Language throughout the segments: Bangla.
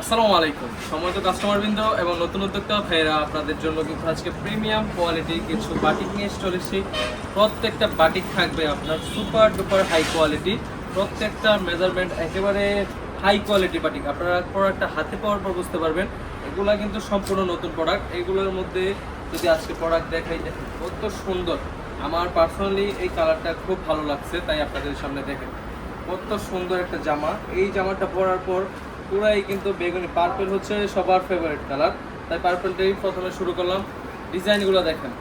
আসসালামু আলাইকুম। সম্মানিত কাস্টমারবৃন্দ এবং নতুন উদ্যোক্তা ভাইয়েরা, আপনাদের জন্য কিন্তু আজকে প্রিমিয়াম কোয়ালিটির কিছু বাটিক নিয়ে চলেছি প্রত্যেকটা বাটিক থাকবে আপনার সুপার ডুপার হাই কোয়ালিটি প্রত্যেকটা মেজারমেন্ট একেবারে হাই কোয়ালিটি বাটিক আপনারা প্রোডাক্টটা হাতে পাওয়ার পর বুঝতে পারবেন, এগুলা কিন্তু সম্পূর্ণ নতুন প্রোডাক্ট এগুলোর মধ্যে যদি আজকে প্রোডাক্ট দেখাই কত সুন্দর। আমার পার্সোনালি এই কালারটা খুব ভালো লাগছে, তাই আপনাদের সামনে দেখেন। কত সুন্দর একটা জামা। এই জামাটা পরার পর পুরাই কিন্তু বেগুনি পার্পেল হচ্ছে সবার ফেভারিট কালার তাই পার্পলটাই প্রথমে শুরু করলাম। ডিজাইনগুলো দেখেন।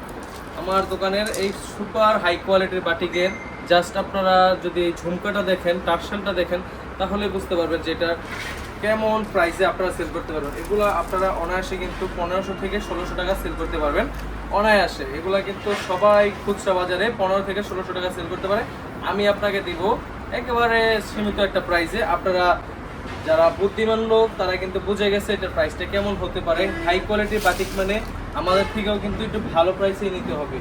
আমার দোকানের এই সুপার হাই কোয়ালিটির বাটিকের জাস্ট আপনারা যদি ঝুমকাটা দেখেন, টার্সেলটা দেখেন, তাহলে বুঝতে পারবেন যে এটা কেমন প্রাইসে আপনারা সেল করতে পারবেন। এগুলো আপনারা অনায়াসে কিন্তু পনেরোশো থেকে ষোলোশো টাকা সেল করতে পারবেন। অনায়াসে। এগুলা কিন্তু সবাই খুচরা বাজারে পনেরো থেকে ষোলোশো টাকা সেল করতে পারে। আমি আপনাকে দিব একেবারে সীমিত একটা প্রাইসে আপনারা যারা বুদ্ধিমান লোক, তারা কিন্তু বুঝে গেছে এটার প্রাইসটা কেমন হতে পারে। হাই কোয়ালিটির বাটিক মানে আমাদের থেকেও কিন্তু একটু ভালো প্রাইসে নিতে হবে।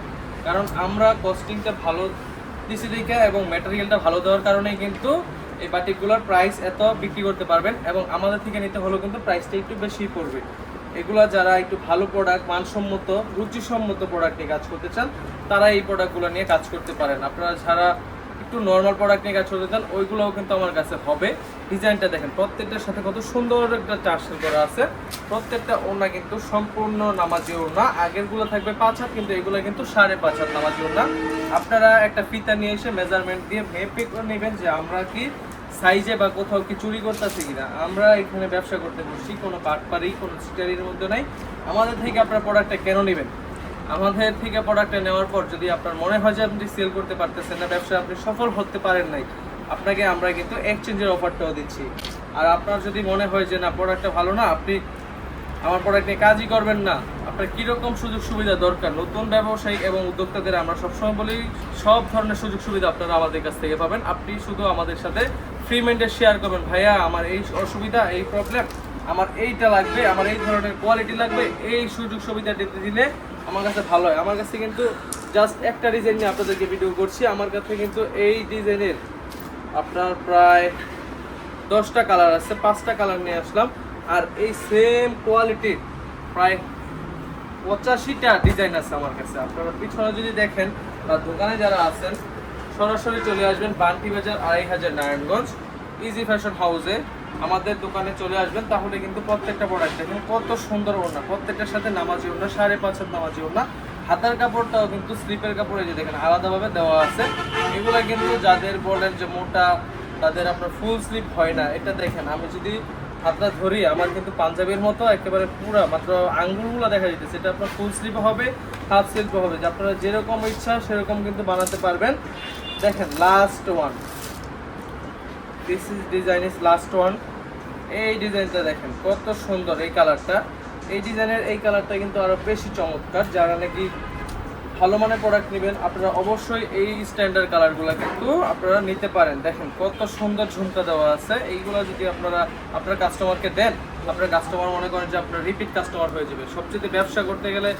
কারণ আমরা কস্টিংটা ভালো দিছি দেখে এবং ম্যাটেরিয়ালটা ভালো দেওয়ার কারণেই কিন্তু এই বাটিকগুলোর প্রাইস এত বিক্রি করতে পারবেন এবং আমাদের থেকে নিতে হলেও কিন্তু প্রাইসটা একটু বেশি পড়বে। এগুলা যারা একটু ভালো প্রোডাক্ট মানসম্মত, রুচিসম্মত প্রোডাক্ট নিয়ে কাজ করতে চান, তারা এই প্রোডাক্টগুলো নিয়ে কাজ করতে পারেন। আপনারা যারা একটু নর্মাল প্রোডাক্ট নিয়ে কাজ করতে চান, ওইগুলোও কিন্তু আমার কাছে হবে। ডিজাইনটা দেখেন, প্রত্যেকটার সাথে কত সুন্দর একটা টার্সেল করা আছে। প্রত্যেকটা ওড়না কিন্তু সম্পূর্ণ নামাজি ওড়না। আগেরগুলো থাকবে পাঁচ হাত, কিন্তু এগুলো কিন্তু সাড়ে পাঁচ হাত নামাজি ওড়না। আপনারা একটা ফিতা নিয়ে এসে মেজারমেন্ট দিয়ে মেপে করে নেবেন যে আমরা কি সাইজে বা কোথাও কি চুরি করতেছি কিনা। আমরা এখানে ব্যবসা করতে বসছি, কোনো পাটপারি কোনো সিটারির মধ্যে নাই। আমাদের থেকে আপনার প্রোডাক্টটা কেন নেবেন? আমাদের থেকে প্রোডাক্টটা নেওয়ার পর যদি আপনার মনে হয় যে আপনি সেল করতে পারতেছেন না ব্যবসা আপনি সফল হতে পারেন নাই আপনাকে আমরা কিন্তু এক্সচেঞ্জের অফারটাও দিচ্ছি। আর আপনার যদি মনে হয় যে, না প্রোডাক্টটা ভালো না, আপনি আমার প্রোডাক্ট নিয়ে কাজই করবেন না। আপনার কীরকম সুযোগ সুবিধা দরকার? নতুন ব্যবসায়ী এবং উদ্যোক্তাদের আমরা সবসময় বলি, সব ধরনের সুযোগ সুবিধা আপনারা আমাদের কাছ থেকে পাবেন। আপনি শুধু আমাদের সাথে ফ্রি মাইন্ডে শেয়ার করবেন, ভাইয়া, আমার এই অসুবিধা, এই প্রবলেম আমার এইটা লাগবে, আমার এই ধরনের কোয়ালিটি লাগবে, এই সুযোগ সুবিধা দিতে দিলে আমার কাছে ভালো হয়। আমার কাছে কিন্তু জাস্ট একটা ডিজাইন নিয়ে আপনাদেরকে ভিডিও করছি। আমার কাছে কিন্তু এই ডিজাইনের আপনার প্রায় দশটা কালার আছে, পাঁচটা কালার নিয়ে আসলাম। আর এই সেম কোয়ালিটির প্রায় পঁচাশিটা ডিজাইন আছে আমার কাছে। আপনারা পিছনে যদি দেখেন, বা দোকানে যারা আছেন, সরাসরি চলে আসবেন বান্টি বাজার, আড়াই হাজার নারায়ণগঞ্জ ইজি ফ্যাশন হাউসে আমাদের দোকানে চলে আসবেন, তাহলে কিন্তু প্রত্যেকটা প্রোডাক্ট দেখেন, কত সুন্দর ওড়না। প্রত্যেকটার সাথে নামাজি ওড়না, সাড়ে পাঁচ নামাজি ওড়না। হাতার কাপড়টাও কিন্তু স্লিপের কাপড়ে যে দেখেন আলাদাভাবে দেওয়া আছে। এগুলো কিন্তু যাদের বলেন যে মোটা, তাদের আপনার ফুল স্লিপ হয় না, এটা দেখেন। আমি যদি হাতটা ধরি, আমার কিন্তু পাঞ্জাবির মতো একেবারে পুরা, মাত্র আঙ্গুলগুলো দেখা যেতেছে এটা আপনার ফুল স্লিপ হবে হাফ স্লিপ হবে। যে আপনারা যেরকম ইচ্ছা সেরকম কিন্তু বানাতে পারবেন। দেখেন last one this is design is last one এই ডিজাইনটা দেখেন, কত সুন্দর এই কালারটা এই ডিজাইনের এই কালারটা কিন্তু আরও বেশি চমৎকার। যারা নাকি ভালো মানের প্রোডাক্ট নেবেন, আপনারা অবশ্যই এই স্ট্যান্ডার্ড কালারগুলো কিন্তু আপনারা নিতে পারেন। দেখেন কত সুন্দর ঝুমকা দেওয়া আছে। এইগুলো যদি আপনারা আপনার কাস্টমারকে দেন, আপনার কাস্টমার মনে করেন যে আপনার রিপিট কাস্টমার হয়ে যাবে। সবচেয়ে ব্যবসা করতে গেলে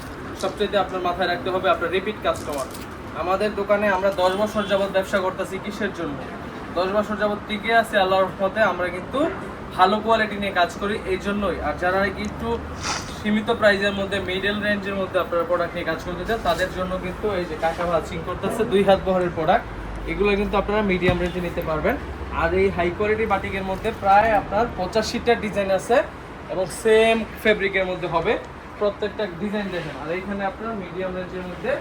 সবচেয়ে আপনার মাথায় রাখতে হবে আপনার রিপিট কাস্টমার আমাদের দোকানে আমরা দশ বছর যাবত ব্যবসা করতেছি কিসের জন্য? দশ বছর যাবত টিকে আছে আল্লাহর রহমতে, আমরা কিন্তু ভালো কোয়ালিটি নিয়ে কাজ করি এই জন্যই। আর যারা একটু সীমিত প্রাইজের মধ্যে মিডল রেঞ্জের মধ্যে আপনারা প্রোডাক্ট নিয়ে কাজ করতে চান, তাদের জন্য কিন্তু এই যে কাকা ভাচিং করতেছে, দুই হাত বহরের প্রোডাক্ট এগুলো কিন্তু আপনারা মিডিয়াম রেঞ্জে নিতে পারবেন। আর এই হাই কোয়ালিটি বাটিকের মধ্যে প্রায় আপনার পঁচাশিটা ডিজাইন আছে এবং সেম ফেব্রিকের মধ্যে হবে। প্রত্যেকটা ডিজাইন দেখেন। আর এইখানে আপনার মিডিয়াম রেঞ্জের মধ্যে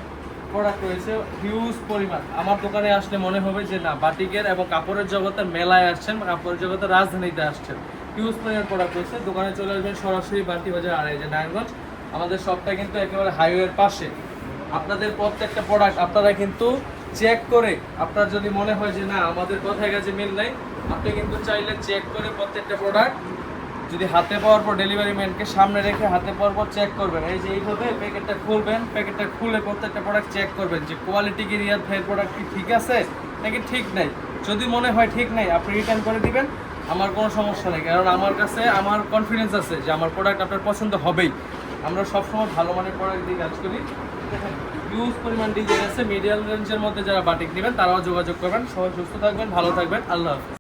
প্রোডাক্ট রয়েছে হিউজ পরিমাণ। আমার দোকানে আসলে মনে হবে যে না, বাটিকের এবং কাপড়ের জগতে মেলায় আসছেন, কাপড়ের জগতে রাজধানীতে আসছেন। হিউজ পরিমাণ প্রোডাক্ট রয়েছে। দোকানে চলে আসবেন সরাসরি বাটি বাজার আড়াই যে নারায়ণগঞ্জ। আমাদের শপটা কিন্তু একেবারে হাইওয়ের পাশে। আপনাদের প্রত্যেকটা প্রোডাক্ট আপনারা কিন্তু চেক করে, আপনার যদি মনে হয় যে না, আমাদের কথায় কাছে মিল নাই, আপনি কিন্তু চাইলে চেক করে প্রত্যেকটা প্রোডাক্ট যদি হাতে পাওয়ার পর ডেলিভারি ম্যানকে সামনে রেখে হাতে পাওয়ার পর চেক করবেন, এই যে এইভাবে প্যাকেটটা খুলবেন প্যাকেটটা খুলে প্রত্যেকটা প্রোডাক্ট চেক করবেন যে কোয়ালিটি কি রিয়াদ ভাইয়ের প্রোডাক্ট কি ঠিক আছে নাকি ঠিক নাই। যদি মনে হয় ঠিক নাই, আপনি রিটার্ন করে দিবেন, আমার কোনো সমস্যা নেই, কারণ আমার কাছে আমার কনফিডেন্স আছে যে আমার প্রোডাক্ট আপনার পছন্দ হবেই। আমরা সবসময় ভালো মানের প্রোডাক্ট দিয়ে কাজ করি। ইউজ পরিমাণ ডিজাইন আছে মিডিয়াম রেঞ্জের মধ্যে যারা বাটিক নেবেন, তারাও যোগাযোগ করবেন। সবাই সুস্থ থাকবেন, ভালো থাকবেন। আল্লাহ হাফিজ।